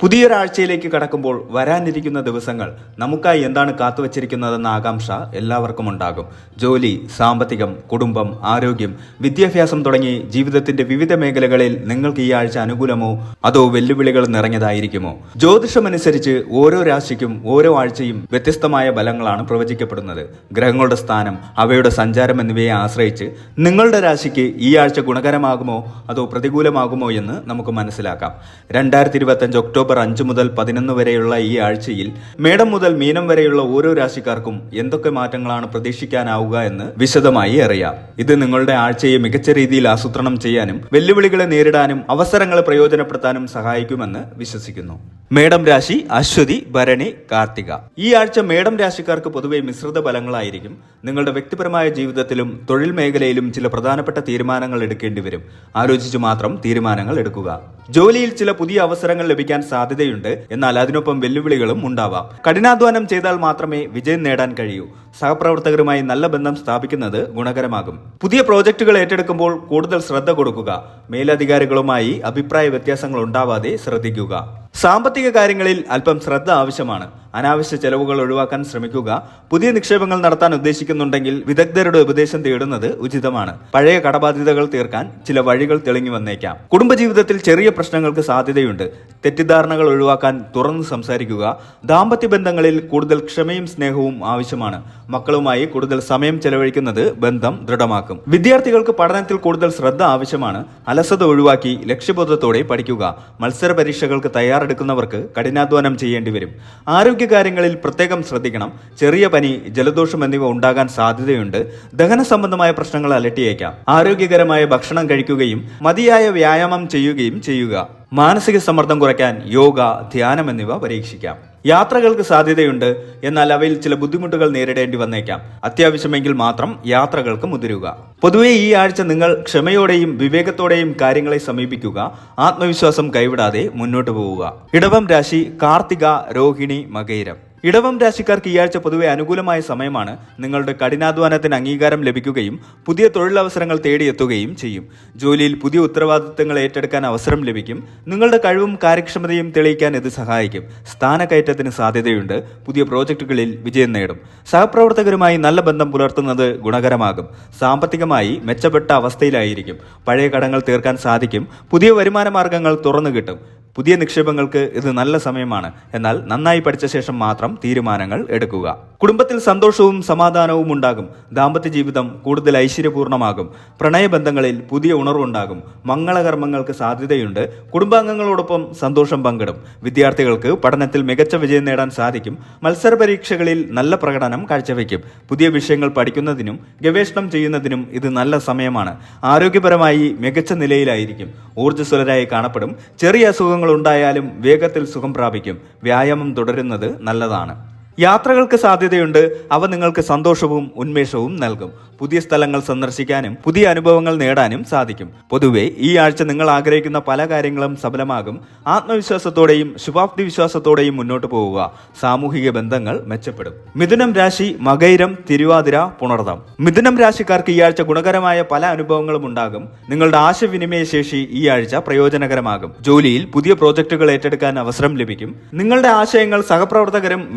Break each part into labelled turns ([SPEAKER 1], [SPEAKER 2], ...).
[SPEAKER 1] പുതിയൊരാഴ്ചയിലേക്ക് കടക്കുമ്പോൾ വരാനിരിക്കുന്ന ദിവസങ്ങൾ നമുക്കായി എന്താണ് കാത്തുവച്ചിരിക്കുന്നതെന്ന ആകാംക്ഷ എല്ലാവർക്കും ഉണ്ടാകും. ജോലി സാമ്പത്തികം കുടുംബം ആരോഗ്യം വിദ്യാഭ്യാസം തുടങ്ങി ജീവിതത്തിന്റെ വിവിധ മേഖലകളിൽ നിങ്ങൾക്ക് ഈ ആഴ്ച അനുകൂലമോ അതോ വെല്ലുവിളികൾ നിറഞ്ഞതായിരിക്കുമോ? ജ്യോതിഷമനുസരിച്ച് ഓരോ രാശിക്കും ഓരോ ആഴ്ചയും വ്യത്യസ്തമായ ബലങ്ങളാണ് പ്രവചിക്കപ്പെടുന്നത്. ഗ്രഹങ്ങളുടെ സ്ഥാനം അവയുടെ സഞ്ചാരം എന്നിവയെ ആശ്രയിച്ച് നിങ്ങളുടെ രാശിക്ക് ഈ ആഴ്ച ഗുണകരമാകുമോ അതോ പ്രതികൂലമാകുമോ എന്ന് നമുക്ക് മനസ്സിലാക്കാം. രണ്ടായിരത്തി ഇരുപത്തഞ്ച് ഒക്ടോബർ അഞ്ച് മുതൽ പതിനൊന്ന് വരെയുള്ള ഈ ആഴ്ചയിൽ മേടം മുതൽ മീനം വരെയുള്ള ഓരോ രാശിക്കാർക്കും എന്തൊക്കെ മാറ്റങ്ങളാണ് പ്രതീക്ഷിക്കാനാവുക എന്ന് വിശദമായി അറിയാം. ഇത് നിങ്ങളുടെ ആഴ്ചയെ മികച്ച രീതിയിൽ ആസൂത്രണം ചെയ്യാനും വെല്ലുവിളികളെ നേരിടാനും അവസരങ്ങളെ പ്രയോജനപ്പെടുത്താനും സഹായിക്കുമെന്ന് വിശ്വസിക്കുന്നു. മേടം രാശി അശ്വതി ഭരണി കാർത്തിക. ഈ ആഴ്ച മേടം രാശിക്കാർക്ക് പൊതുവെ മിശ്രിത ഫലങ്ങളായിരിക്കും. നിങ്ങളുടെ വ്യക്തിപരമായ ജീവിതത്തിലും തൊഴിൽ മേഖലയിലും ചില പ്രധാനപ്പെട്ട തീരുമാനങ്ങൾ എടുക്കേണ്ടി വരും. ആലോചിച്ച് മാത്രം തീരുമാനങ്ങൾ എടുക്കുക. ജോലിയിൽ ചില പുതിയ അവസരങ്ങൾ ലഭിക്കാൻ സാധ്യതയുണ്ട്. എന്നാൽ അതിനൊപ്പം വെല്ലുവിളികളും ഉണ്ടാവാം. കഠിനാധ്വാനം ചെയ്താൽ മാത്രമേ വിജയം നേടാൻ കഴിയൂ. സഹപ്രവർത്തകരുമായി നല്ല ബന്ധം സ്ഥാപിക്കുന്നത് ഗുണകരമാകും. പുതിയ പ്രോജക്റ്റുകൾ ഏറ്റെടുക്കുമ്പോൾ കൂടുതൽ ശ്രദ്ധ കൊടുക്കുക. മേലധികാരികളുമായി അഭിപ്രായ വ്യത്യാസങ്ങൾ ഉണ്ടാവാതെ ശ്രദ്ധിക്കുക. സാമ്പത്തിക കാര്യങ്ങളിൽ അല്പം ശ്രദ്ധ ആവശ്യമാണ്. അനാവശ്യ ചെലവുകൾ ഒഴിവാക്കാൻ ശ്രമിക്കുക പുതിയ നിക്ഷേപങ്ങൾ നടത്താൻ ഉദ്ദേശിക്കുന്നുണ്ടെങ്കിൽ വിദഗ്ധരുടെ ഉപദേശം തേടുന്നത് ഉചിതമാണ്. പഴയ കടബാധ്യതകൾ തീർക്കാൻ ചില വഴികൾ തെളിഞ്ഞു വന്നേക്കാം. കുടുംബജീവിതത്തിൽ ചെറിയ പ്രശ്നങ്ങൾക്ക് സാധ്യതയുണ്ട്. തെറ്റിദ്ധാരണകൾ ഒഴിവാക്കാൻ തുറന്നു സംസാരിക്കുക ദാമ്പത്യ ബന്ധങ്ങളിൽ കൂടുതൽ ക്ഷമയും സ്നേഹവും ആവശ്യമാണ്. മക്കളുമായി കൂടുതൽ സമയം ചെലവഴിക്കുന്നത് ബന്ധം ദൃഢമാക്കും. വിദ്യാർത്ഥികൾക്ക് പഠനത്തിൽ കൂടുതൽ ശ്രദ്ധ ആവശ്യമാണ്. അലസത ഒഴിവാക്കി ലക്ഷ്യബോധത്തോടെ പഠിക്കുക. മത്സര പരീക്ഷകൾക്ക് തയ്യാറെടുക്കുന്നവർക്ക് കഠിനാധ്വാനം ചെയ്യേണ്ടി വരും ആരോഗ്യകാര്യങ്ങളിൽ പ്രത്യേകം ശ്രദ്ധിക്കണം. ചെറിയ പനി ജലദോഷം എന്നിവ ഉണ്ടാകാൻ സാധ്യതയുണ്ട്. ദഹന സംബന്ധമായ പ്രശ്നങ്ങൾ അലട്ടിയേക്കാം. ആരോഗ്യകരമായ ഭക്ഷണം കഴിക്കുകയും മതിയായ വ്യായാമം ചെയ്യുകയും ചെയ്യുക. മാനസിക സമ്മർദ്ദം കുറയ്ക്കാൻ യോഗ ധ്യാനം എന്നിവ പരീക്ഷിക്കാം. യാത്രകൾക്ക് സാധ്യതയുണ്ട്. എന്നാൽ അവയിൽ ചില ബുദ്ധിമുട്ടുകൾ നേരിടേണ്ടി വന്നേക്കാം. അത്യാവശ്യമെങ്കിൽ മാത്രം യാത്രകൾക്ക് മുതിരുക. പൊതുവെ ഈ ആഴ്ച നിങ്ങൾ ക്ഷമയോടെയും വിവേകത്തോടെയും കാര്യങ്ങളെ സമീപിക്കുക. ആത്മവിശ്വാസം കൈവിടാതെ മുന്നോട്ട് പോവുക. ഇടവം രാശി കാർത്തിക രോഹിണി മകയിരം ഇടവം രാശിക്കാർക്ക് ഈ ആഴ്ച പൊതുവെ അനുകൂലമായ സമയമാണ്. നിങ്ങളുടെ കഠിനാധ്വാനത്തിന് അംഗീകാരം ലഭിക്കുകയും പുതിയ തൊഴിലവസരങ്ങൾ തേടിയെത്തുകയും ചെയ്യും. ജോലിയിൽ പുതിയ ഉത്തരവാദിത്തങ്ങൾ ഏറ്റെടുക്കാൻ അവസരം ലഭിക്കും. നിങ്ങളുടെ കഴിവും കാര്യക്ഷമതയും തെളിയിക്കാൻ ഇത് സഹായിക്കും. സ്ഥാനക്കയറ്റത്തിന് സാധ്യതയുണ്ട്. പുതിയ പ്രോജക്റ്റുകളിൽ വിജയം നേടും. സഹപ്രവർത്തകരുമായി നല്ല ബന്ധം പുലർത്തുന്നത് ഗുണകരമാകും. സാമ്പത്തികമായി മെച്ചപ്പെട്ട അവസ്ഥയിലായിരിക്കും. പഴയ കടങ്ങൾ തീർക്കാൻ സാധിക്കും. പുതിയ വരുമാന മാർഗങ്ങൾ തുറന്നു കിട്ടും. പുതിയ നിക്ഷേപങ്ങൾക്ക് ഇത് നല്ല സമയമാണ്. എന്നാൽ നന്നായി പഠിച്ച ശേഷം മാത്രം തീരുമാനങ്ങൾ എടുക്കുക. കുടുംബത്തിൽ സന്തോഷവും സമാധാനവും ഉണ്ടാകും. ദാമ്പത്യ ജീവിതം കൂടുതൽ ഐശ്വര്യപൂർണമാകും പ്രണയബന്ധങ്ങളിൽ പുതിയ ഉണർവുണ്ടാകും. മംഗളകർമ്മങ്ങൾക്ക് സാധ്യതയുണ്ട്. കുടുംബാംഗങ്ങളോടൊപ്പം സന്തോഷം പങ്കിടും. വിദ്യാർത്ഥികൾക്ക് പഠനത്തിൽ മികച്ച വിജയം നേടാൻ സാധിക്കും. മത്സര പരീക്ഷകളിൽ നല്ല പ്രകടനം കാഴ്ചവെക്കും. പുതിയ വിഷയങ്ങൾ പഠിക്കുന്നതിനും ഗവേഷണം ചെയ്യുന്നതിനും ഇത് നല്ല സമയമാണ്. ആരോഗ്യപരമായി മികച്ച നിലയിലായിരിക്കും. ഊർജസ്വലരായി കാണപ്പെടും. ചെറിയ അസുഖങ്ങൾ ഉണ്ടായാലും വേഗത്തിൽ സുഖം പ്രാപിക്കും. വ്യായാമം തുടരുന്നത് നല്ലതാണ്. യാത്രകൾക്ക് സാധ്യതയുണ്ട്. അവ നിങ്ങൾക്ക് സന്തോഷവും ഉന്മേഷവും നൽകും. പുതിയ സ്ഥലങ്ങൾ സന്ദർശിക്കാനും പുതിയ അനുഭവങ്ങൾ നേടാനും സാധിക്കും. പൊതുവെ ഈ ആഴ്ച നിങ്ങൾ ആഗ്രഹിക്കുന്ന പല കാര്യങ്ങളും സഫലമാകും. ആത്മവിശ്വാസത്തോടെയും ശുഭാപ്തി വിശ്വാസത്തോടെയും മുന്നോട്ട് പോവുക. സാമൂഹിക ബന്ധങ്ങൾ മെച്ചപ്പെടും. മിഥുനം രാശി മകൈരം തിരുവാതിര പുണർതം. മിഥുനം രാശിക്കാർക്ക് ഈ ആഴ്ച ഗുണകരമായ പല അനുഭവങ്ങളും ഉണ്ടാകും. നിങ്ങളുടെ ആശയവിനിമയ ശേഷി ഈ ആഴ്ച പ്രയോജനകരമാകും. ജോലിയിൽ പുതിയ പ്രോജക്റ്റുകൾ ഏറ്റെടുക്കാൻ അവസരം ലഭിക്കും. നിങ്ങളുടെ ആശയങ്ങൾ സഹപ്രവർത്തകരും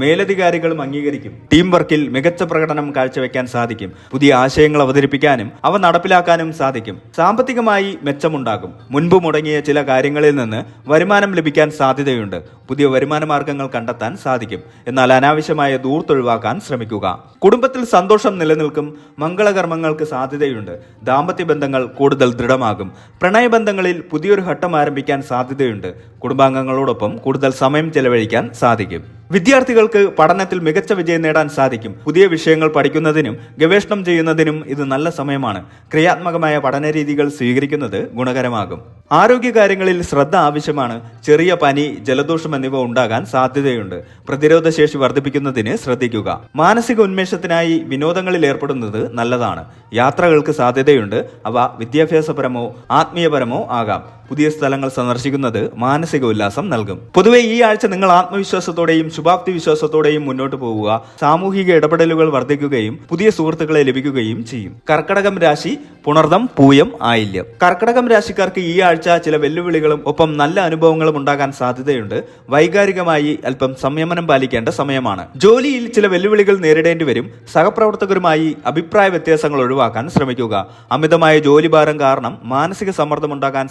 [SPEAKER 1] മേലധികാരികളും അംഗീകരിക്കും. ടീം വർക്കിൽ മികച്ച പ്രകടനം കാഴ്ചവെക്കാൻ സാധിക്കും. പുതിയ ആശയങ്ങൾ അവതരിപ്പിക്കാനും അവ നടപ്പിലാക്കാനും സാധിക്കും. സാമ്പത്തികമായി മെച്ചമുണ്ടാകും. മുൻപ് മുടങ്ങിയ ചില കാര്യങ്ങളിൽ നിന്ന് വരുമാനം ലഭിക്കാൻ സാധ്യതയുണ്ട്. പുതിയ വരുമാന മാർഗങ്ങൾ കണ്ടെത്താൻ സാധിക്കും. എന്നാൽ അനാവശ്യമായ ദൂർത്തൊഴിവാക്കാൻ ശ്രമിക്കുക. കുടുംബത്തിൽ സന്തോഷം നിലനിൽക്കും. മംഗളകർമ്മങ്ങൾക്ക് സാധ്യതയുണ്ട്. ദാമ്പത്യ ബന്ധങ്ങൾ കൂടുതൽ ദൃഢമാകും. പ്രണയബന്ധങ്ങളിൽ പുതിയൊരു ഘട്ടം ആരംഭിക്കാൻ സാധ്യതയുണ്ട്. കുടുംബാംഗങ്ങളോടൊപ്പം കൂടുതൽ സമയം ചെലവഴിക്കാൻ സാധിക്കും. വിദ്യാർത്ഥികൾക്ക് പഠനത്തിൽ മികച്ച വിജയം നേടാൻ സാധിക്കും. പുതിയ വിഷയങ്ങൾ പഠിക്കുന്നതിനും ഗവേഷണം ചെയ്യുന്നതിനും ഇത് നല്ല സമയമാണ്. ക്രിയാത്മകമായ പഠന രീതികൾ സ്വീകരിക്കുന്നത് ഗുണകരമാകും. ആരോഗ്യകാര്യങ്ങളിൽ ശ്രദ്ധ ആവശ്യമാണ്. ചെറിയ പനി ജലദോഷം എന്നിവ ഉണ്ടാകാൻ സാധ്യതയുണ്ട്. പ്രതിരോധ ശേഷി വർദ്ധിപ്പിക്കുന്നതിന് ശ്രദ്ധിക്കുക. മാനസിക ഉന്മേഷത്തിനായി വിനോദങ്ങളിൽ ഏർപ്പെടുന്നത് നല്ലതാണ്. യാത്രകൾക്ക് സാധ്യതയുണ്ട്. അവ വിദ്യാഭ്യാസപരമോ ആത്മീയപരമോ ആകാം. പുതിയ സ്ഥലങ്ങൾ സന്ദർശിക്കുന്നത് മാനസിക ഉല്ലാസം നൽകും. പൊതുവെ ഈ ആഴ്ച നിങ്ങൾ ആത്മവിശ്വാസത്തോടെയും ശുഭാപ്തി വിശ്വാസത്തോടെയും മുന്നോട്ട് പോവുക സാമൂഹിക ഇടപെടലുകൾ വർദ്ധിക്കുകയും പുതിയ സുഹൃത്തുക്കളെ ലഭിക്കുകയും ചെയ്യും. കർക്കടകം രാശി പുണർദം പൂയം ആയില്യം. കർക്കടകം രാശിക്കാർക്ക് ഈ ആഴ്ച ചില വെല്ലുവിളികളും ഒപ്പം നല്ല അനുഭവങ്ങളും ഉണ്ടാകാൻ സാധ്യതയുണ്ട്. വൈകാരികമായി അല്പം സംയമനം പാലിക്കേണ്ട സമയമാണ്. ജോലിയിൽ ചില വെല്ലുവിളികൾ നേരിടേണ്ടി വരും. സഹപ്രവർത്തകരുമായി അഭിപ്രായ വ്യത്യാസങ്ങൾ ഒഴിവാക്കാൻ ശ്രമിക്കുക. അമിതമായ ജോലിഭാരം കാരണം മാനസിക സമ്മർദ്ദം ഉണ്ടാകാൻ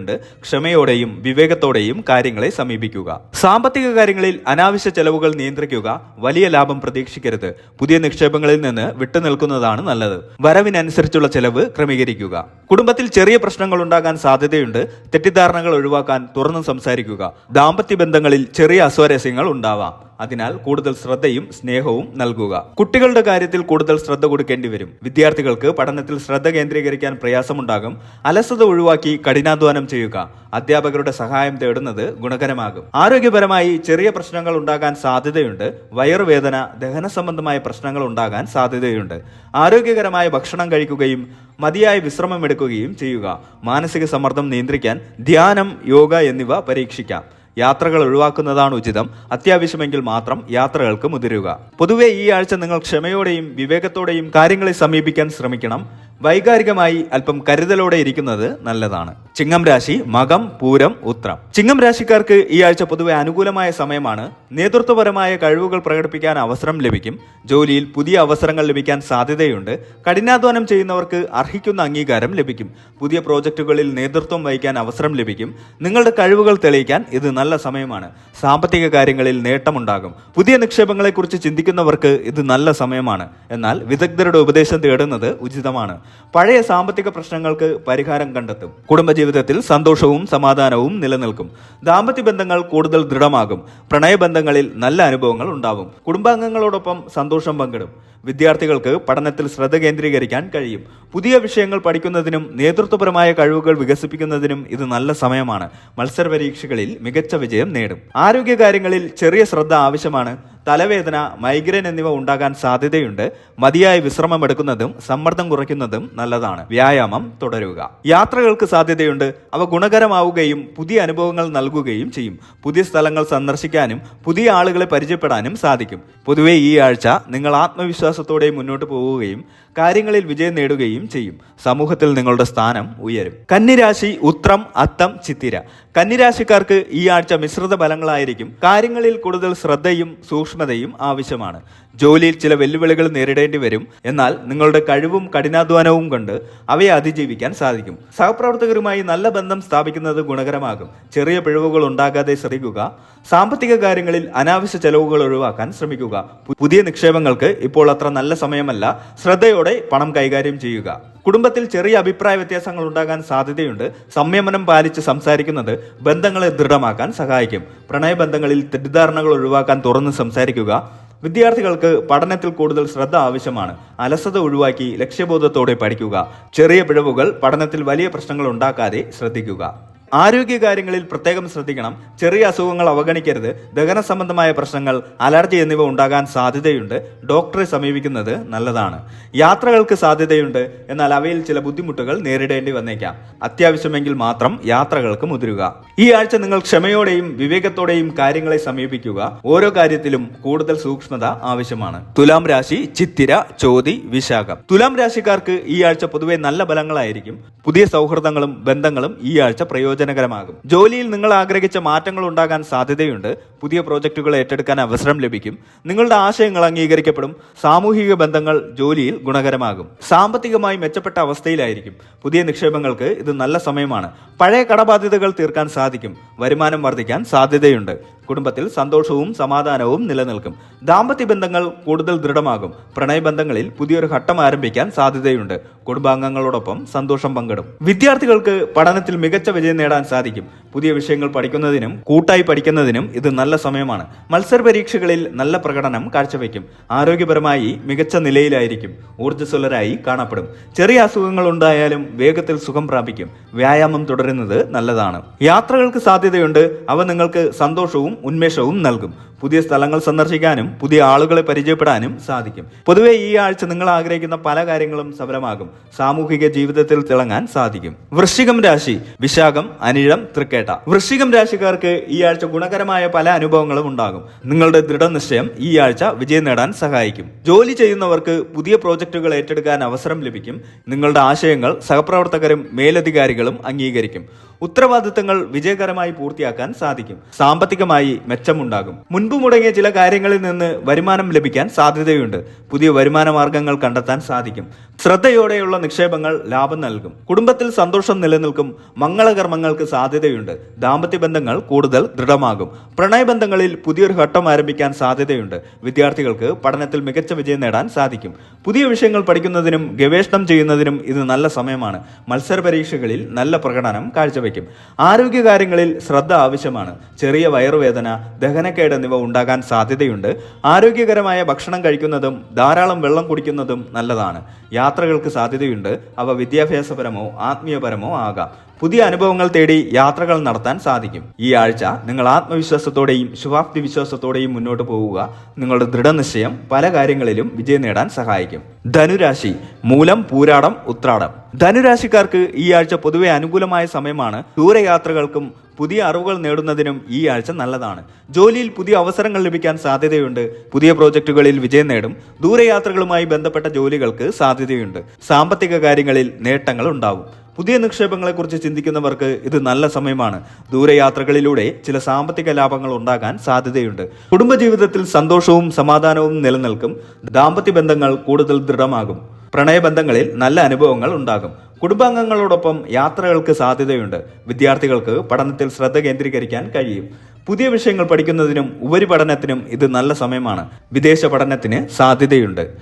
[SPEAKER 1] സാധ്യതയുണ്ട് ക്ഷമയോടെയും വിവേകത്തോടെയും കാര്യങ്ങളെ സമീപിക്കുക. സാമ്പത്തിക കാര്യങ്ങളിൽ അനാവശ്യ ചെലവുകൾ നിയന്ത്രിക്കുക വലിയ ലാഭം പ്രതീക്ഷിക്കരുത്. പുതിയ നിക്ഷേപങ്ങളിൽ നിന്ന് വിട്ടുനിൽക്കുന്നതാണ് നല്ലത്. വരവിനനുസരിച്ചുള്ള ചെലവ് ക്രമീകരിക്കുക. കുടുംബത്തിൽ ചെറിയ പ്രശ്നങ്ങൾ ഉണ്ടാകാൻ സാധ്യതയുണ്ട്. തെറ്റിദ്ധാരണകൾ ഒഴിവാക്കാൻ തുറന്നു സംസാരിക്കുക. ദാമ്പത്യ ബന്ധങ്ങളിൽ ചെറിയ അസ്വാരസ്യങ്ങൾ ഉണ്ടാവാം. അതിനാൽ കൂടുതൽ ശ്രദ്ധയും സ്നേഹവും നൽകുക. കുട്ടികളുടെ കാര്യത്തിൽ കൂടുതൽ ശ്രദ്ധ കൊടുക്കേണ്ടി വരും. വിദ്യാർത്ഥികൾക്ക് പഠനത്തിൽ ശ്രദ്ധ കേന്ദ്രീകരിക്കാൻ പ്രയാസമുണ്ടാകും. അലസത ഒഴിവാക്കി കഠിനാധ്വാനം ചെയ്യുക. അധ്യാപകരുടെ സഹായം തേടുന്നത് ഗുണകരമാകും. ആരോഗ്യപരമായി ചെറിയ പ്രശ്നങ്ങൾ ഉണ്ടാകാൻ സാധ്യതയുണ്ട്. വയറുവേദന ദഹന സംബന്ധമായ പ്രശ്നങ്ങൾ ഉണ്ടാകാൻ സാധ്യതയുണ്ട്. ആരോഗ്യകരമായ ഭക്ഷണം കഴിക്കുകയും മതിയായ വിശ്രമം എടുക്കുകയും ചെയ്യുക. മാനസിക സമ്മർദ്ദം നിയന്ത്രിക്കാൻ ധ്യാനം യോഗ എന്നിവ പരീക്ഷിക്കാം. യാത്രകൾ ഒഴിവാക്കുന്നതാണ് ഉചിതം. അത്യാവശ്യമെങ്കിൽ മാത്രം യാത്രകൾക്ക് മുതിരുക. പൊതുവെ ഈ ആഴ്ച നിങ്ങൾ ക്ഷമയോടെയും വിവേകത്തോടെയും കാര്യങ്ങളെ സമീപിക്കാൻ ശ്രമിക്കണം. വൈകാരികമായി അല്പം കരുതലോടെ ഇരിക്കുന്നത് നല്ലതാണ്. ചിങ്ങം രാശി മകം പൂരം ഉത്രം. ചിങ്ങം രാശിക്കാർക്ക് ഈ ആഴ്ച പൊതുവെ അനുകൂലമായ സമയമാണ്. നേതൃത്വപരമായ കഴിവുകൾ പ്രകടിപ്പിക്കാൻ അവസരം ലഭിക്കും. ജോലിയിൽ പുതിയ അവസരങ്ങൾ ലഭിക്കാൻ സാധ്യതയുണ്ട്. കഠിനാധ്വാനം ചെയ്യുന്നവർക്ക് അർഹിക്കുന്ന അംഗീകാരം ലഭിക്കും. പുതിയ പ്രോജക്റ്റുകളിൽ നേതൃത്വം വഹിക്കാൻ അവസരം ലഭിക്കും. നിങ്ങളുടെ കഴിവുകൾ തെളിയിക്കാൻ ഇത് നല്ല സമയമാണ്. സാമ്പത്തിക കാര്യങ്ങളിൽ നേട്ടമുണ്ടാകും. പുതിയ നിക്ഷേപങ്ങളെക്കുറിച്ച് ചിന്തിക്കുന്നവർക്ക് ഇത് നല്ല സമയമാണ്. എന്നാൽ വിദഗ്ധരുടെ ഉപദേശം തേടുന്നത് ഉചിതമാണ്. പഴയ സാമ്പത്തിക പ്രശ്നങ്ങൾക്ക് പരിഹാരം കണ്ടെത്തും. കുടുംബജീവിതത്തിൽ സന്തോഷവും സമാധാനവും നിലനിൽക്കും. ദാമ്പത്യ ബന്ധങ്ങൾ കൂടുതൽ ദൃഢമാകും. പ്രണയബന്ധങ്ങളിൽ നല്ല അനുഭവങ്ങൾ ഉണ്ടാവും. കുടുംബാംഗങ്ങളോടൊപ്പം സന്തോഷം പങ്കിടും. വിദ്യാർത്ഥികൾക്ക് പഠനത്തിൽ ശ്രദ്ധ കേന്ദ്രീകരിക്കാൻ കഴിയും. പുതിയ വിഷയങ്ങൾ പഠിക്കുന്നതിനും നേതൃത്വപരമായ കഴിവുകൾ വികസിപ്പിക്കുന്നതിനും ഇത് നല്ല സമയമാണ്. മത്സര പരീക്ഷകളിൽ മികച്ച വിജയം നേടും. ആരോഗ്യകാര്യങ്ങളിൽ ചെറിയ ശ്രദ്ധ ആവശ്യമാണ്. തലവേദന മൈഗ്രെയിൻ എന്നിവ ഉണ്ടാകാൻ സാധ്യതയുണ്ട്. മതിയായ വിശ്രമം എടുക്കുന്നതും സമ്മർദ്ദം കുറയ്ക്കുന്നതും നല്ലതാണ്. വ്യായാമം തുടരുക. യാത്രകൾക്ക് സാധ്യതയുണ്ട്. അവ ഗുണകരമാവുകയും പുതിയ അനുഭവങ്ങൾ നൽകുകയും ചെയ്യും. പുതിയ സ്ഥലങ്ങൾ സന്ദർശിക്കാനും പുതിയ ആളുകളെ പരിചയപ്പെടാനും സാധിക്കും. പൊതുവെ ഈ ആഴ്ച നിങ്ങൾ ആത്മവിശ്വാസത്തോടെ മുന്നോട്ട് പോവുകയും കാര്യങ്ങളിൽ വിജയം നേടുകയും ചെയ്യും. സമൂഹത്തിൽ നിങ്ങളുടെ സ്ഥാനം ഉയരും. കന്നിരാശി ഉത്രം അത്തം ചിത്തിര. കന്നിരാശിക്കാർക്ക് ഈ ആഴ്ച മിശ്രിത ഫലങ്ങളായിരിക്കും. കാര്യങ്ങളിൽ കൂടുതൽ ശ്രദ്ധയും സൂക്ഷ്മതയും ആവശ്യമാണ്. ജോലിയിൽ ചില വെല്ലുവിളികൾ നേരിടേണ്ടി വരും. എന്നാൽ നിങ്ങളുടെ കഴിവും കഠിനാധ്വാനവും കൊണ്ട് അവയെ അതിജീവിക്കാൻ സാധിക്കും. സഹപ്രവർത്തകരുമായി നല്ല ബന്ധം സ്ഥാപിക്കുന്നത് ഗുണകരമാകും. ചെറിയ പിഴവുകൾ ഉണ്ടാകാതെ ശ്രദ്ധിക്കുക സാമ്പത്തിക കാര്യങ്ങളിൽ അനാവശ്യ ചെലവുകൾ ഒഴിവാക്കാൻ ശ്രമിക്കുക. പുതിയ നിക്ഷേപങ്ങൾക്ക് ഇപ്പോൾ അത്ര നല്ല സമയമല്ല. ശ്രദ്ധയോടെ പണം കൈകാര്യം ചെയ്യുക. കുടുംബത്തിൽ ചെറിയ അഭിപ്രായ വ്യത്യാസങ്ങൾ ഉണ്ടാകാൻ സാധ്യതയുണ്ട്. സംയമനം പാലിച്ച് സംസാരിക്കുന്നത് ബന്ധങ്ങളെ ദൃഢമാക്കാൻ സഹായിക്കും. പ്രണയബന്ധങ്ങളിൽ തെറ്റിദ്ധാരണകൾ ഒഴിവാക്കാൻ തുറന്ന് സംസാരിക്കുക. വിദ്യാർത്ഥികൾക്ക് പഠനത്തിൽ കൂടുതൽ ശ്രദ്ധ ആവശ്യമാണ്. അലസത ഒഴിവാക്കി ലക്ഷ്യബോധത്തോടെ പഠിക്കുക. ചെറിയ പിഴവുകൾ പഠനത്തിൽ വലിയ പ്രശ്നങ്ങൾ ഉണ്ടാക്കാതെ ശ്രദ്ധിക്കുക. ആരോഗ്യകാര്യങ്ങളിൽ പ്രത്യേകം ശ്രദ്ധിക്കണം. ചെറിയ അസുഖങ്ങൾ അവഗണിക്കരുത്. ദഹന സംബന്ധമായ പ്രശ്നങ്ങൾ അലർജി എന്നിവ ഉണ്ടാകാൻ സാധ്യതയുണ്ട്. ഡോക്ടറെ സമീപിക്കുന്നത് നല്ലതാണ്. യാത്രകൾക്ക് സാധ്യതയുണ്ട്. എന്നാൽ അവയിൽ ചില ബുദ്ധിമുട്ടുകൾ നേരിടേണ്ടി വന്നേക്കാം. അത്യാവശ്യമെങ്കിൽ മാത്രം യാത്രകൾക്ക് മുതിരുക. ഈ ആഴ്ച നിങ്ങൾ ക്ഷമയോടെയും വിവേകത്തോടെയും കാര്യങ്ങളെ സമീപിക്കുക. ഓരോ കാര്യത്തിലും കൂടുതൽ സൂക്ഷ്മത ആവശ്യമാണ്. തുലാം രാശി ചിത്തിര ചോതി വിശാഖം. തുലാം രാശിക്കാർക്ക് ഈ ആഴ്ച പൊതുവെ നല്ല ഫലങ്ങളായിരിക്കും. പുതിയ സൗഹൃദങ്ങളും ബന്ധങ്ങളും ഈ ആഴ്ച പ്രയോജനകരമാകും. ജോലിയിൽ നിങ്ങൾ ആഗ്രഹിച്ച മാറ്റങ്ങൾ ഉണ്ടാകാൻ സാധ്യതയുണ്ട്. പുതിയ പ്രോജക്റ്റുകൾ ഏറ്റെടുക്കാൻ അവസരം ലഭിക്കും. നിങ്ങളുടെ ആശയങ്ങൾ അംഗീകരിക്കപ്പെടും. സാമൂഹിക ബന്ധങ്ങൾ ജോലിയിൽ ഗുണകരമാകും. സാമ്പത്തികമായി മെച്ചപ്പെട്ട അവസ്ഥയിലായിരിക്കും. പുതിയ നിക്ഷേപങ്ങൾക്ക് ഇത് നല്ല സമയമാണ്. പഴയ കടബാധ്യതകൾ തീർക്കാൻ സാധിക്കും. വരുമാനം വർദ്ധിക്കാൻ സാധ്യതയുണ്ട്. കുടുംബത്തിൽ സന്തോഷവും സമാധാനവും നിലനിൽക്കും. ദാമ്പത്യ ബന്ധങ്ങൾ കൂടുതൽ ദൃഢമാകും. പ്രണയബന്ധങ്ങളിൽ പുതിയൊരു ഘട്ടം ആരംഭിക്കാൻ സാധ്യതയുണ്ട്. കുടുംബാംഗങ്ങളോടൊപ്പം സന്തോഷം പങ്കിടും. വിദ്യാർത്ഥികൾക്ക് പഠനത്തിൽ മികച്ച വിജയം നേടാൻ സാധിക്കും. പുതിയ വിഷയങ്ങൾ പഠിക്കുന്നതിനും കൂട്ടായി പഠിക്കുന്നതിനും ഇത് നല്ല സമയമാണ്. മത്സര പരീക്ഷകളിൽ നല്ല പ്രകടനം കാഴ്ചവെക്കും. ആരോഗ്യപരമായി മികച്ച നിലയിലായിരിക്കും. ഊർജസ്വലരായി കാണപ്പെടും. ചെറിയ അസുഖങ്ങൾ ഉണ്ടായാലും വേഗത്തിൽ സുഖം പ്രാപിക്കും. വ്യായാമം തുടരുന്നത് നല്ലതാണ്. യാത്രകൾക്ക് സാധ്യതയുണ്ട്. അവ നിങ്ങൾക്ക് സന്തോഷവും ഉന്മേഷവും നൽകും പുതിയ സ്ഥലങ്ങൾ സന്ദർശിക്കാനും പുതിയ ആളുകളെ പരിചയപ്പെടാനും സാധിക്കും. പൊതുവെ ഈ ആഴ്ച നിങ്ങൾ ആഗ്രഹിക്കുന്ന പല കാര്യങ്ങളും സഫലമാകും. സാമൂഹിക ജീവിതത്തിൽ തിളങ്ങാൻ സാധിക്കും. വൃശ്ചികം രാശി വിശാഖം അനിഴം തൃക്കേട്ട. വൃശ്ചികം രാശിക്കാർക്ക് ഈ ആഴ്ച ഗുണകരമായ പല അനുഭവങ്ങളും ഉണ്ടാകും. നിങ്ങളുടെ ദൃഢനിശ്ചയം ഈ ആഴ്ച വിജയം നേടാൻ സഹായിക്കും. ജോലി ചെയ്യുന്നവർക്ക് പുതിയ പ്രോജക്റ്റുകൾ ഏറ്റെടുക്കാൻ അവസരം ലഭിക്കും. നിങ്ങളുടെ ആശയങ്ങൾ സഹപ്രവർത്തകരും മേലധികാരികളും അംഗീകരിക്കും. ഉത്തരവാദിത്തങ്ങൾ വിജയകരമായി പൂർത്തിയാക്കാൻ സാധിക്കും. സാമ്പത്തികമായി മെച്ചമുണ്ടാകും. മുൻപ് മുടങ്ങിയ ചില കാര്യങ്ങളിൽ നിന്ന് വരുമാനം ലഭിക്കാൻ സാധ്യതയുണ്ട്. പുതിയ വരുമാന മാർഗങ്ങൾ കണ്ടെത്താൻ സാധിക്കും. ശ്രദ്ധയോടെയുള്ള നിക്ഷേപങ്ങൾ ലാഭം നൽകും. കുടുംബത്തിൽ സന്തോഷം നിലനിൽക്കും. മംഗളകർമ്മങ്ങൾക്ക് സാധ്യതയുണ്ട്. ദാമ്പത്യ ബന്ധങ്ങൾ കൂടുതൽ ദൃഢമാകും. പ്രണയബന്ധങ്ങളിൽ പുതിയൊരു ഘട്ടം ആരംഭിക്കാൻ സാധ്യതയുണ്ട്. വിദ്യാർത്ഥികൾക്ക് പഠനത്തിൽ മികച്ച വിജയം നേടാൻ സാധിക്കും. പുതിയ വിഷയങ്ങൾ പഠിക്കുന്നതിനും ഗവേഷണം ചെയ്യുന്നതിനും ഇത് നല്ല സമയമാണ്. മത്സര പരീക്ഷകളിൽ നല്ല പ്രകടനം കാഴ്ചവെക്കും. ആരോഗ്യകാര്യങ്ങളിൽ ശ്രദ്ധ ആവശ്യമാണ്. ചെറിയ വയറുവേദന ദഹനക്കേട് എന്നിവ ഉണ്ടാകാൻ സാധ്യതയുണ്ട്. ആരോഗ്യകരമായ ഭക്ഷണം കഴിക്കുന്നതും ധാരാളം വെള്ളം കുടിക്കുന്നതും നല്ലതാണ്. യാത്രകൾക്ക് സാധ്യതയുണ്ട്. അവ വിദ്യാഭ്യാസപരമോ ആത്മീയപരമോ ആകാം. പുതിയ അനുഭവങ്ങൾ തേടി യാത്രകൾ നടത്താൻ സാധിക്കും. ഈ ആഴ്ച നിങ്ങൾ ആത്മവിശ്വാസത്തോടെയും ശുഭാപ്തി വിശ്വാസത്തോടെയും മുന്നോട്ട് പോവുക നിങ്ങളുടെ ദൃഢനിശ്ചയം പല കാര്യങ്ങളിലും വിജയം നേടാൻ സഹായിക്കും. ധനുരാശി മൂലം പൂരാടം ഉത്രാടം. ധനുരാശിക്കാർക്ക് ഈ ആഴ്ച പൊതുവെ അനുകൂലമായ സമയമാണ്. ദൂരയാത്രകൾക്കും പുതിയ അറിവുകൾ നേടുന്നതിനും ഈ ആഴ്ച നല്ലതാണ്. ജോലിയിൽ പുതിയ അവസരങ്ങൾ ലഭിക്കാൻ സാധ്യതയുണ്ട്. പുതിയ പ്രോജക്റ്റുകളിൽ വിജയം നേടും. ദൂരയാത്രകളുമായി ബന്ധപ്പെട്ട ജോലികൾക്ക് സാധ്യതയുണ്ട്. സാമ്പത്തിക കാര്യങ്ങളിൽ നേട്ടങ്ങൾ ഉണ്ടാവും. പുതിയ നിക്ഷേപങ്ങളെക്കുറിച്ച് ചിന്തിക്കുന്നവർക്ക് ഇത് നല്ല സമയമാണ്. ദൂരയാത്രകളിലൂടെ ചില സാമ്പത്തിക ലാഭങ്ങൾ ഉണ്ടാകാൻ സാധ്യതയുണ്ട്. കുടുംബജീവിതത്തിൽ സന്തോഷവും സമാധാനവും നിലനിൽക്കും. ദാമ്പത്യ ബന്ധങ്ങൾ കൂടുതൽ ദൃഢമാകും. പ്രണയബന്ധങ്ങളിൽ നല്ല അനുഭവങ്ങൾ ഉണ്ടാകും. കുടുംബാംഗങ്ങളോടൊപ്പം യാത്രകൾക്ക് സാധ്യതയുണ്ട്. വിദ്യാർത്ഥികൾക്ക് പഠനത്തിൽ ശ്രദ്ധ കേന്ദ്രീകരിക്കാൻ കഴിയും. പുതിയ വിഷയങ്ങൾ പഠിക്കുന്നതിനും ഉപരിപഠനത്തിനും ഇത് നല്ല സമയമാണ്. വിദേശ പഠനത്തിന് സാധ്യതയുണ്ട്.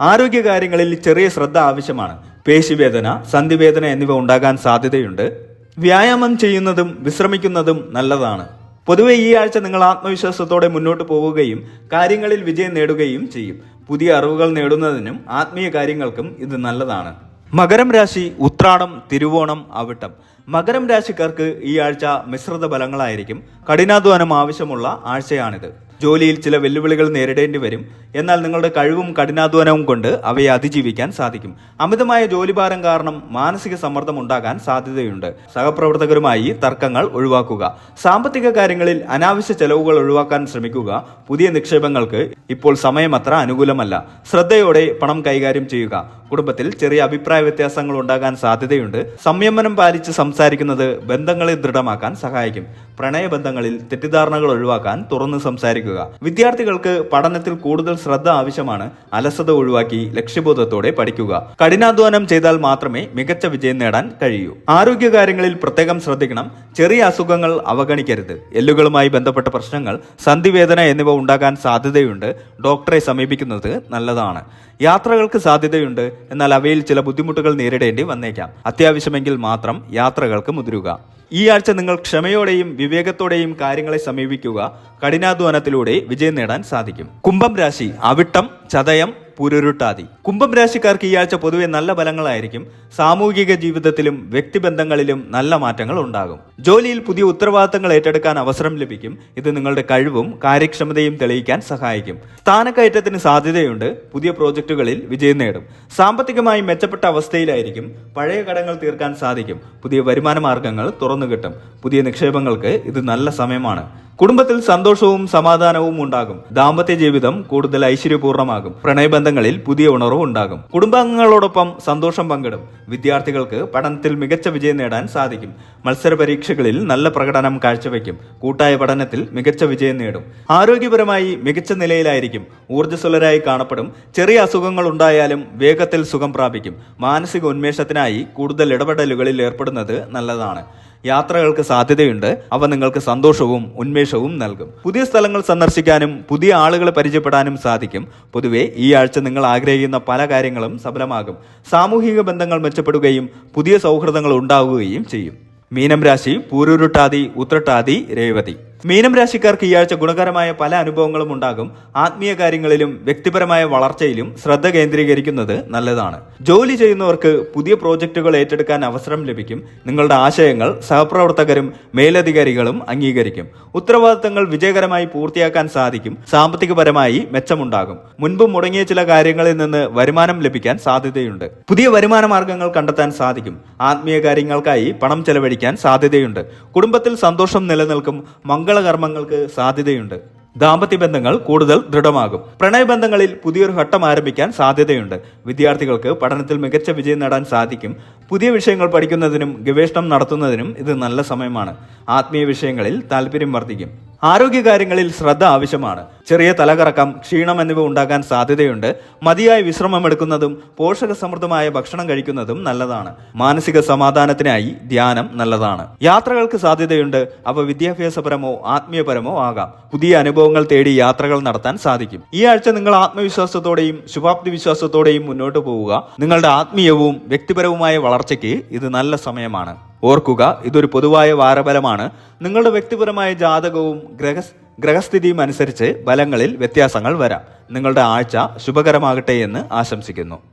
[SPEAKER 1] ആരോഗ്യകാര്യങ്ങളിൽ ചെറിയ ശ്രദ്ധ ആവശ്യമാണ്. പേശിവേദന സന്ധിവേദന എന്നിവ ഉണ്ടാകാൻ സാധ്യതയുണ്ട്. വ്യായാമം ചെയ്യുന്നതും വിശ്രമിക്കുന്നതും നല്ലതാണ്. പൊതുവെ ഈ ആഴ്ച നിങ്ങൾ ആത്മവിശ്വാസത്തോടെ മുന്നോട്ട് പോവുകയും കാര്യങ്ങളിൽ വിജയം നേടുകയും ചെയ്യും. പുതിയ അറിവുകൾ നേടുന്നതിനും ആത്മീയ കാര്യങ്ങൾക്കും ഇത് നല്ലതാണ്. മകരം രാശി ഉത്രാടം തിരുവോണം അവിട്ടം. മകരം രാശിക്കാർക്ക് ഈ ആഴ്ച മിശ്രിത ഫലങ്ങളായിരിക്കും. കഠിനാധ്വാനം ആവശ്യമുള്ള ആഴ്ചയാണിത്. ജോലിയിൽ ചില വെല്ലുവിളികൾ നേരിടേണ്ടി വരും. എന്നാൽ നിങ്ങളുടെ കഴിവും കഠിനാധ്വാനവും കൊണ്ട് അവയെ അതിജീവിക്കാൻ സാധിക്കും. അമിതമായ ജോലിഭാരം കാരണം മാനസിക സമ്മർദ്ദം ഉണ്ടാകാൻ സാധ്യതയുണ്ട്. സഹപ്രവർത്തകരുമായി തർക്കങ്ങൾ ഒഴിവാക്കുക. സാമ്പത്തിക കാര്യങ്ങളിൽ അനാവശ്യ ചെലവുകൾ ഒഴിവാക്കാൻ ശ്രമിക്കുക. പുതിയ നിക്ഷേപങ്ങൾക്ക് ഇപ്പോൾ സമയം അത്ര അനുകൂലമല്ല. ശ്രദ്ധയോടെ പണം കൈകാര്യം ചെയ്യുക. കുടുംബത്തിൽ ചെറിയ അഭിപ്രായ വ്യത്യാസങ്ങൾ ഉണ്ടാകാൻ സാധ്യതയുണ്ട്. സംയമനം പാലിച്ച് സംസാരിക്കുന്നത് ബന്ധങ്ങളെ ദൃഢമാക്കാൻ സഹായിക്കും. പ്രണയബന്ധങ്ങളിൽ തെറ്റിദ്ധാരണകൾ ഒഴിവാക്കാൻ തുറന്ന് സംസാരിക്കുക. വിദ്യാർത്ഥികൾക്ക് പഠനത്തിൽ കൂടുതൽ ശ്രദ്ധ ആവശ്യമാണ് അലസത ഒഴിവാക്കി ലക്ഷ്യബോധത്തോടെ പഠിക്കുക. കഠിനാധ്വാനം ചെയ്താൽ മാത്രമേ മികച്ച വിജയം നേടാൻ കഴിയൂ. ആരോഗ്യകാര്യങ്ങളിൽ പ്രത്യേകം ശ്രദ്ധിക്കണം. ചെറിയ അസുഖങ്ങൾ അവഗണിക്കരുത്. എല്ലുകളുമായി ബന്ധപ്പെട്ട പ്രശ്നങ്ങൾ സന്ധിവേദന എന്നിവ ഉണ്ടാകാൻ സാധ്യതയുണ്ട്. ഡോക്ടറെ സമീപിക്കുന്നത് നല്ലതാണ്. യാത്രകൾക്ക് സാധ്യതയുണ്ട്. എന്നാൽ അവയിൽ ചില ബുദ്ധിമുട്ടുകൾ നേരിടേണ്ടി വന്നേക്കാം. അത്യാവശ്യമെങ്കിൽ മാത്രം യാത്രകൾക്ക് മുതിരുക. ഈ ആഴ്ച നിങ്ങൾ ക്ഷമയോടെയും വിവേകത്തോടെയും കാര്യങ്ങളെ സമീപിക്കുക. കഠിനാധ്വാനത്തിലൂടെ വിജയം നേടാൻ സാധിക്കും. കുംഭം രാശി അവിട്ടം ചതയം പുരുരുട്ടാതി. കുംഭം രാശിക്കാർക്ക് ഈ ആഴ്ച പൊതുവെ നല്ല ഫലങ്ങളായിരിക്കും. സാമൂഹിക ജീവിതത്തിലും വ്യക്തിബന്ധങ്ങളിലും നല്ല മാറ്റങ്ങൾ ഉണ്ടാകും. ജോലിയിൽ പുതിയ ഉത്തരവാദിത്തങ്ങൾ ഏറ്റെടുക്കാൻ അവസരം ലഭിക്കും. ഇത് നിങ്ങളുടെ കഴിവും കാര്യക്ഷമതയും തെളിയിക്കാൻ സഹായിക്കും. സ്ഥാനക്കയറ്റത്തിന് സാധ്യതയുണ്ട്. പുതിയ പ്രോജക്റ്റുകളിൽ വിജയം നേടും. സാമ്പത്തികമായി മെച്ചപ്പെട്ട അവസ്ഥയിലായിരിക്കും. പഴയ കടങ്ങൾ തീർക്കാൻ സാധിക്കും. പുതിയ വരുമാന മാർഗങ്ങൾ തുറന്നു കിട്ടും. പുതിയ നിക്ഷേപങ്ങൾക്ക് ഇത് നല്ല സമയമാണ്. കുടുംബത്തിൽ സന്തോഷവും സമാധാനവും ഉണ്ടാകും. ദാമ്പത്യ ജീവിതം കൂടുതൽ ഐശ്വര്യപൂർണമാകും പ്രണയബന്ധങ്ങളിൽ പുതിയ ഉണർവ് ഉണ്ടാകും. കുടുംബാംഗങ്ങളോടൊപ്പം സന്തോഷം പങ്കിടും. വിദ്യാർത്ഥികൾക്ക് പഠനത്തിൽ മികച്ച വിജയം നേടാൻ സാധിക്കും. മത്സര പരീക്ഷകളിൽ നല്ല പ്രകടനം കാഴ്ചവെക്കും കൂട്ടായ പഠനത്തിൽ മികച്ച വിജയം നേടും. ആരോഗ്യപരമായി മികച്ച നിലയിലായിരിക്കും. ഊർജസ്വലരായി കാണപ്പെടും. ചെറിയ അസുഖങ്ങൾ ഉണ്ടായാലും വേഗത്തിൽ സുഖം പ്രാപിക്കും. മാനസിക ഉന്മേഷത്തിനായി കൂടുതൽ ഇടപെടലുകളിൽ ഏർപ്പെടുന്നത് നല്ലതാണ്. യാത്രകൾക്ക് സാധ്യതയുണ്ട്. അവ നിങ്ങൾക്ക് സന്തോഷവും ഉന്മേഷവും നൽകും. പുതിയ സ്ഥലങ്ങൾ സന്ദർശിക്കാനും പുതിയ ആളുകളെ പരിചയപ്പെടാനും സാധിക്കും. പൊതുവെ ഈ ആഴ്ച നിങ്ങൾ ആഗ്രഹിക്കുന്ന പല കാര്യങ്ങളും സഫലമാകും. സാമൂഹിക ബന്ധങ്ങൾ മെച്ചപ്പെടുകയും പുതിയ സൗഹൃദങ്ങൾ ഉണ്ടാവുകയും ചെയ്യും. മീനം രാശി പൂരുരുട്ടാതി ഉത്രട്ടാതി രേവതി. മീനം രാശിക്കാർക്ക് ഈ ആഴ്ച ഗുണകരമായ പല അനുഭവങ്ങളും ഉണ്ടാകും. ആത്മീയ കാര്യങ്ങളിലും വ്യക്തിപരമായ വളർച്ചയിലും ശ്രദ്ധ കേന്ദ്രീകരിക്കുന്നത് നല്ലതാണ്. ജോലി ചെയ്യുന്നവർക്ക് പുതിയ പ്രോജക്റ്റുകൾ ഏറ്റെടുക്കാൻ അവസരം ലഭിക്കും. നിങ്ങളുടെ ആശയങ്ങൾ സഹപ്രവർത്തകരും മേലധികാരികളും അംഗീകരിക്കും. ഉത്തരവാദിത്തങ്ങൾ വിജയകരമായി പൂർത്തിയാക്കാൻ സാധിക്കും. സാമ്പത്തികപരമായി മെച്ചമുണ്ടാകും. മുൻപ് മുടങ്ങിയ ചില കാര്യങ്ങളിൽ നിന്ന് വരുമാനം ലഭിക്കാൻ സാധ്യതയുണ്ട്. പുതിയ വരുമാന മാർഗങ്ങൾ കണ്ടെത്താൻ സാധിക്കും. ആത്മീയ കാര്യങ്ങൾക്കായി പണം ചെലവഴിക്കാൻ സാധ്യതയുണ്ട്. കുടുംബത്തിൽ സന്തോഷം നിലനിൽക്കും. മംഗളകർമ്മങ്ങൾക്ക് സാധ്യതയുണ്ട്. ദാമ്പത്യ ബന്ധങ്ങൾ കൂടുതൽ ദൃഢമാകും. പ്രണയബന്ധങ്ങളിൽ പുതിയൊരു ഘട്ടം ആരംഭിക്കാൻ സാധ്യതയുണ്ട്. വിദ്യാർത്ഥികൾക്ക് പഠനത്തിൽ മികച്ച വിജയം നേടാൻ സാധിക്കും. പുതിയ വിഷയങ്ങൾ പഠിക്കുന്നതിനും ഗവേഷണം നടത്തുന്നതിനും ഇത് നല്ല സമയമാണ്. ആത്മീയ വിഷയങ്ങളിൽ താല്പര്യം വർദ്ധിക്കും. ആരോഗ്യകാര്യങ്ങളിൽ ശ്രദ്ധ ആവശ്യമാണ്. ചെറിയ തലകറക്കം ക്ഷീണം എന്നിവ ഉണ്ടാകാൻ സാധ്യതയുണ്ട്. മതിയായ വിശ്രമം എടുക്കുന്നതും പോഷക സമൃദ്ധമായ ഭക്ഷണം കഴിക്കുന്നതും നല്ലതാണ്. മാനസിക സമാധാനത്തിനായി ധ്യാനം നല്ലതാണ്. യാത്രകൾക്ക് സാധ്യതയുണ്ട്. അവ വിദ്യാഭ്യാസപരമോ ആത്മീയപരമോ ആകാം. പുതിയ അനുഭവങ്ങൾ തേടി യാത്രകൾ നടത്താൻ സാധിക്കും. ഈ ആഴ്ച നിങ്ങൾ ആത്മവിശ്വാസത്തോടെയും ശുഭാപ്തി വിശ്വാസത്തോടെയും മുന്നോട്ട് പോവുക. നിങ്ങളുടെ ആത്മീയവും വ്യക്തിപരവുമായ വളർച്ചയ്ക്ക് ഇത് നല്ല സമയമാണ്. ഓർക്കുക ഇതൊരു പൊതുവായ വാരഫലമാണ്. നിങ്ങളുടെ വ്യക്തിപരമായ ജാതകവും ഗ്രഹ ഗ്രഹസ്ഥിതിയും അനുസരിച്ച് ഫലങ്ങളിൽ വ്യത്യാസങ്ങൾ വരാം. നിങ്ങളുടെ ആഴ്ച ശുഭകരമാകട്ടെ എന്ന് ആശംസിക്കുന്നു.